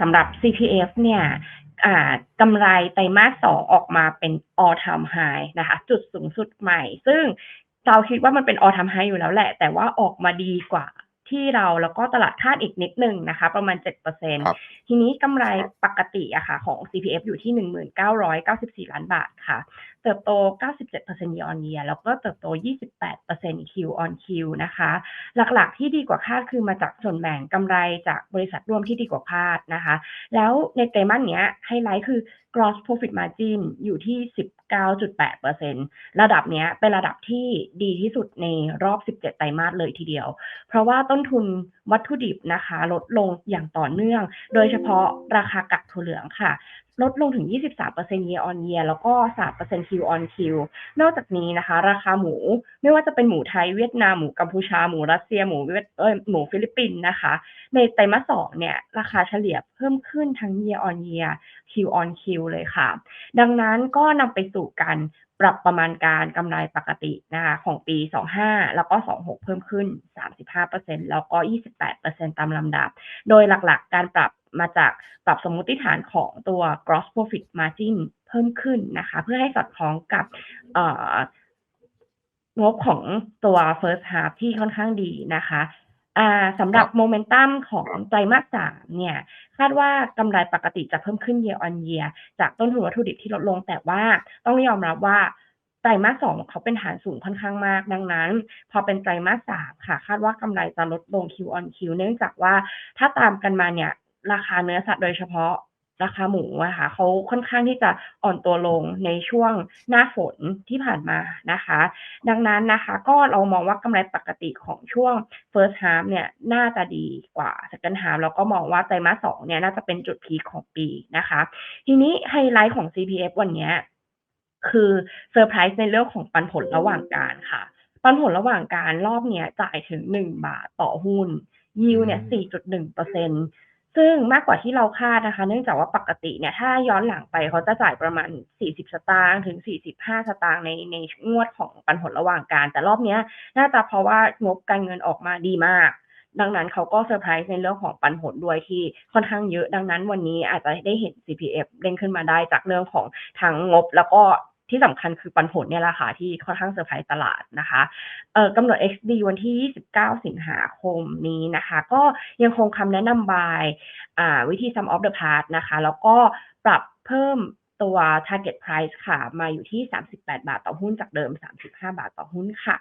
สำหรับ CPF เนี่ยกำไรไตรมาสสองออกมาเป็น all time high นะคะ จุดสูงสุดใหม่ ซึ่งเราคิดว่ามันเป็น all time high อยู่แล้วแหละ แต่ว่าออกมาดีกว่า ที่เราแล้วก็ตลาดคาดอีกนิดหนึ่งนะคะ ประมาณ7%ครับทีนี้กำไรปกติอะค่ะของ CPF อยู่ที่ 1994 ล้านบาทค่ะ เติบโต 97% year on year แล้วก็เติบโต 28% Q on Q นะคะ หลักๆที่ดีกว่าคาดคือมาจากส่วนแบ่งกำไรจากบริษัทร่วมที่ดีกว่าคาดนะคะ แล้วในไตรมาสเนี้ยไฮไลท์คือ gross profit margin อยู่ที่ 19.8%ระดับนี้เป็นระดับที่ดีที่สุดในรอบ 17 ไตรมาสเลยทีเดียว เพราะว่าต้นทุนวัตถุดิบนะคะ ลดลงอย่างต่อเนื่อง โดยเฉพาะราคากักถั่วเหลืองค่ะ ลดลงถึง 23% year on year แล้วก็ 3% Q on Q นอกจากนี้นะคะ ราคาหมูไม่ว่าจะเป็นหมูไทยเวียดนาม หมูกัมพูชา หมูรัสเซีย หมูเวียดเอ้ยหมูฟิลิปปินส์นะคะ ในไตรมาสสองเนี่ย ราคาเฉลี่ยเพิ่มขึ้นทั้ง year on year Q on Q เลยค่ะ ดังนั้นก็นำไปสู่การปรับประมาณการกำไรปกตินะคะของปี 25 แล้วก็ 26 เพิ่มขึ้น 35%แล้วก็ 28%ตามลำดับ โดยหลักๆ การปรับ มาจากปรับสมมุติฐานของตัว gross profit margin เพิ่มขึ้นนะคะ เพื่อให้สอดคล้องกับเอ่องบของตัว first half ที่ค่อนข้างดีนะคะอ่าสำหรับครับโมเมนตัมของไตรมาสสามเนี่ย คาดว่ากำไรปกติจะเพิ่มขึ้น year on year จากต้นทุนวัตถุดิบที่ลดลง แต่ว่าต้องยอมรับว่าไตรมาสสองเขาเป็นฐานสูงค่อนข้างมาก ดังนั้น พอเป็นไตรมาสสามค่ะ คาดว่ากำไรจะลดลง Q on Q เนื่องจากว่าถ้าตามกันมาเนี่ย ราคาเนื้อสัตว์โดยเฉพาะราคาหมูอะค่ะเขาค่อนข้างที่จะอ่อนตัวลงในช่วงหน้าฝนที่ผ่านมานะคะ ดังนั้นนะคะก็เรามองว่ากำไรปกติของช่วง first half เนี่ยน่าจะดีกว่า second half แล้วก็มองว่าไตรมาสสองเนี่ยน่าจะเป็นจุดพีคของปีนะคะ ทีนี้ไฮไลท์ของ CPF วันนี้คือเซอร์ไพรส์ในเรื่องของปันผลระหว่างการค่ะ ปันผลระหว่างการรอบเนี้ยจ่ายถึง1บาทต่อหุ้นยิวเนี่ย 4.1%ซึ่ ซึ่งมากกว่าที่เราคาดนะคะ เนื่องจากว่าปกติเนี่ยถ้าย้อนหลังไปเขาจะจ่ายประมาณ 40 สตางค์ถึง 45 สตางค์ในในงวดของปันผลระหว่างการ แต่รอบเนี้ยน่าจะเพราะว่างบการเงินออกมาดีมาก ดังนั้นเขาก็เซอร์ไพรส์ในเรื่องของปันผลด้วยที่ค่อนข้างเยอะ ดังนั้นวันนี้อาจจะได้เห็น CPF เด้งขึ้นมาได้จากเรื่องของทั้งงบแล้วก็ ที่สำคัญคือปันผลเนี่ยแหละค่ะที่ค่อนข้างเซอร์ไพรส์ตลาดนะคะเอ่อกำหนด XD วันที่ 29 สิงหาคมนี้นะคะ ก็ยังคงคำแนะนำบายอ่าวิธี sum of the part นะคะ แล้วก็ปรับเพิ่มตัว target price ค่ะ มาอยู่ที่ 38 บาทต่อหุ้นจากเดิม 35 บาทต่อหุ้นค่ะ